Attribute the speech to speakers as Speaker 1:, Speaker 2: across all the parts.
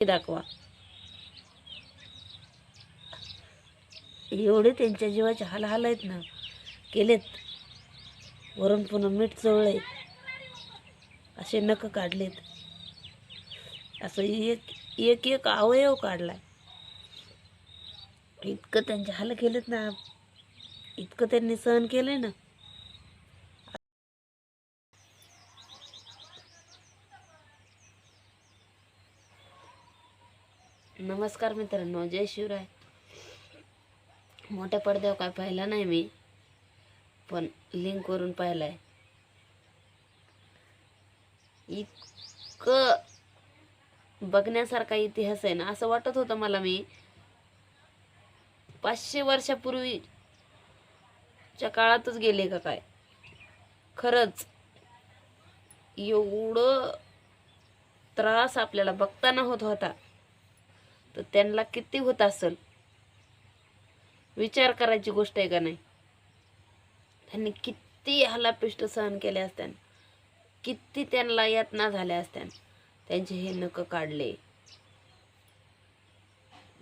Speaker 1: दाखवा. एवढे त्यांच्या जीवाचे हाल हाल आहेत ना केलेत. वरून पुन्हा मीठ चवळे असे नख काढलेत. असं एक एक एक अवयव काढलाय. इतकं त्यांचे हाल केलेत ना इतकं त्यांनी सहन केलंय ना नमस्कार मित्रांनो जय शिवराय. मोठ्या पडद्यावर काय पाहिला नाही मी पण लिंकवरून पाहिलाय. इतकं बघण्यासारखा इतिहास आहे ना असं वाटत होतं मला मी. पाचशे वर्षापूर्वीच्या काळातच गेले का काय? खरंच एवढं त्रास आपल्याला बघताना होत होता. तर त्यांना किती होत असेल? विचार करायची गोष्ट आहे का नाही? त्यांनी किती हलापिष्ट सहन केले असत्या किती त्यांना यातना झाल्या असत्या त्यांचे हे नख काढले.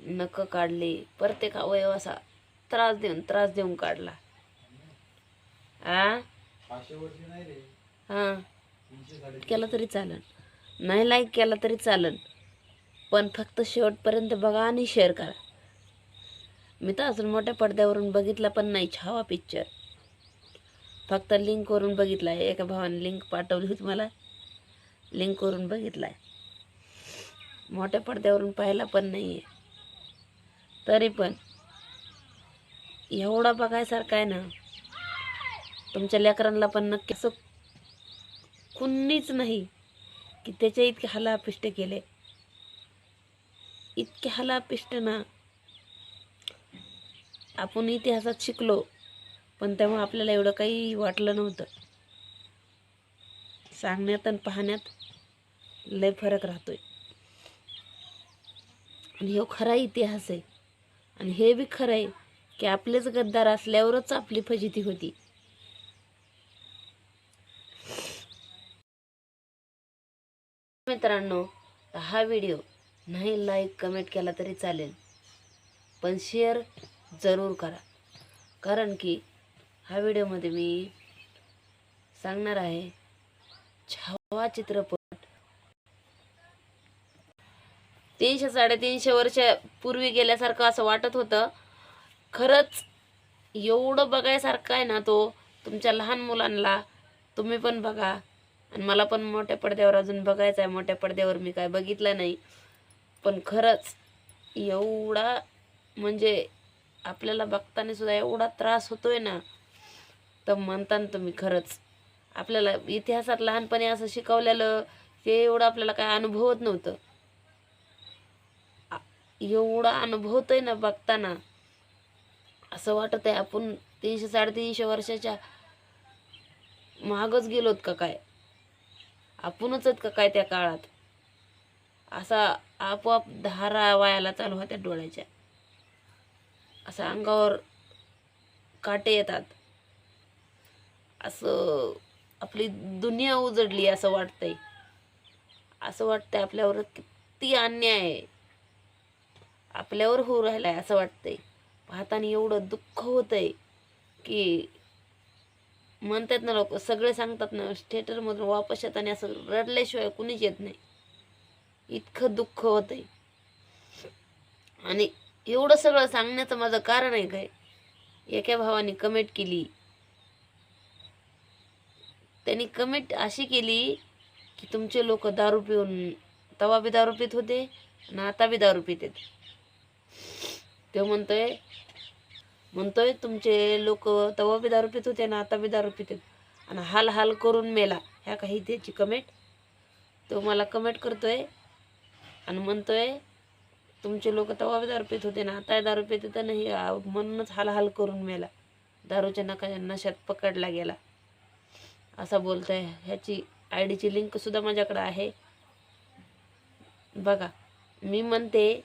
Speaker 1: नख काढले. प्रत्येक अवयव असा त्रास देऊन त्रास देऊन काढला. आ? हा. केला तरी चालन. नाही लाईक केला तरी चालन. पण फक्त शेवटपर्यंत बघा आणि शेअर करा. मी तर अजून मोठ्या पडद्यावरून बघितला पण नाही छावा पिक्चर फक्त लिंकवरून बघितला आहे. एका भावाने लिंक पाठवली होती मला. लिंकवरून बघितला आहे मोठ्या पडद्यावरून पाहिला पण नाही आहे तरी पण एवढा बघायसारखा आहे ना तुमच्या लेकरांना पण नक्की असं कुणीच नाही की त्याच्या इतके हलापिष्ट केले. इतक्या हाला पिष्ट ना. आपण इतिहासात शिकलो पण तेव्हा आपल्याला एवढं काही वाटलं नव्हतं. सांगण्यात आणि पाहण्यात लय फरक राहतोय. आणि हे खरा इतिहास आहे. आणि हे बी खरं आहे की आपलेच गद्दार असल्यावरच आपली फजिती होती. मित्रांनो हा व्हिडिओ नाही लाईक कमेंट केला तरी चालेल. पण शेअर जरूर करा. कारण की हा व्हिडिओमध्ये मी सांगणार आहे छावा चित्रपट. तीनशे साडेतीनशे वर्षापूर्वी गेल्यासारखं असं वाटत होतं. खरंच एवढं बघायसारखं आहे ना तो तुमच्या लहान मुलांना तुम्ही पण बघा. आणि मला पण मोठ्या पडद्यावर अजून बघायचं आहे मोठ्या पडद्यावर मी काय बघितलं नाही. पण खरंच एवढा म्हणजे आपल्याला बघताना सुद्धा एवढा त्रास होतोय ना तर म्हणता ना तुम्ही खरंच. आपल्याला इतिहासात लहानपणी असं शिकवलेलं ते एवढं आपल्याला काय अनुभवत नव्हतं. आ- एवढा अनुभवतोय ना बघताना. असं वाटत आहे आपण तीनशे साडेतीनशे वर्षाच्या मागच गेलोत का काय? आपणच आहेत का काय त्या काळात? असा आपोआप धारा वायाला चालू होत्या डोळ्याच्या. असं अंगावर काटे येतात. असं आपली दुनिया उजडली असं वाटतंय. असं वाटतंय आपल्यावर किती अन्याय आहे. आपल्यावर होऊ राहिलाय असं वाटतंय. पाहताना एवढं दुःख होतंय की म्हणतात ना लोक सगळे सांगतात ना थिएटरमधून वापस येताना असं रडल्याशिवाय कुणीच येत नाही. इतकं दुःख होतंय. आणि एवढं सगळं सांगण्याचं माझं कारण आहे काय? एका भावाने कमेंट केली. त्यांनी कमेंट अशी केली की तुमचे लोक दारू पिऊन तवा बी दारू पित होते आणि आता बी दारू पित ते तो म्हणतोय म्हणतोय तुमचे लोक तवा बी दारू पित होते ना आता बी दारू पित आणि हाल हाल करून मेला. ह्या काही त्याची कमेंट तो मला कमेंट करतोय आणि म्हणतोय तुमचे लोक तवा बी दारू पित होते ना आता दारू पित तर नाही म्हणूनच हालहाल करून मेला. दारूच्या नका नशात पकडला गेला. असा बोलतोय. ह्याची आय डीची लिंकसुद्धा माझ्याकडे आहे. बघा मी म्हणते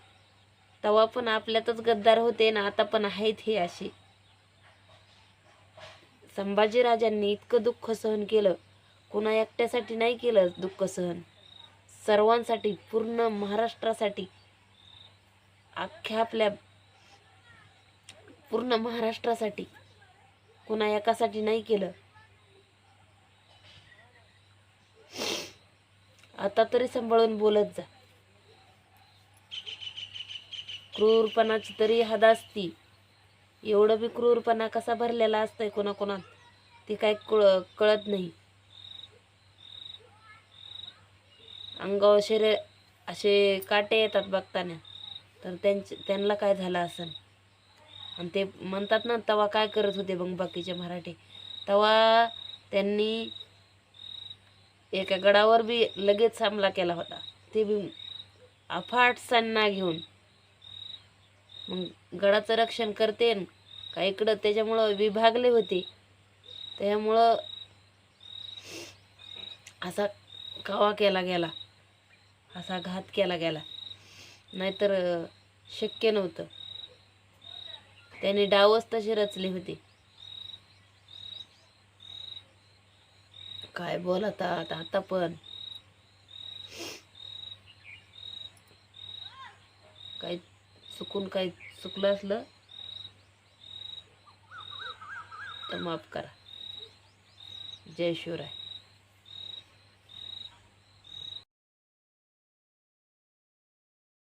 Speaker 1: तेव्हा पण आपल्यातच गद्दार होते ना आता पण आहेत हे असे संभाजीराजांनी इतकं दुःख सहन केलं. कुणा एकट्यासाठी नाही केलं दुःख सहन. सर्वांसाठी पूर्ण महाराष्ट्रासाठी अख्ख्या आपल्या पूर्ण महाराष्ट्रासाठी कुणा एकासाठी नाही केलं. आता तरी सांभाळून बोलत जा. क्रूरपणाची तरी हद असती. एवढं बी क्रूरपणा कसा भरलेला असतंय कोणाकोणात? ती काय कळ कळत नाही. अंगावर शरीर असे काटे येतात बघताना. तर त्यांचे त्यांना काय झालं असेल आणि ते म्हणतात ना तवा काय करत होते मग बाकीचे मराठी? तवा त्यांनी एका गडावर बी लगेच हमला केला होता. ते बी अफाट सन्ना घेऊन. मग गडाचं रक्षण करते का इकडं त्याच्यामुळं विभागले होते. त्यामुळं असा कावा केला गेला. असा घात केला गेला. नाहीतर शक्य नव्हतं. त्याने डावच तशी रचली होती. काय बोलतात आता पण. काही चुकून काही चुकलं असलं तर माफ करा. जय शिवराय.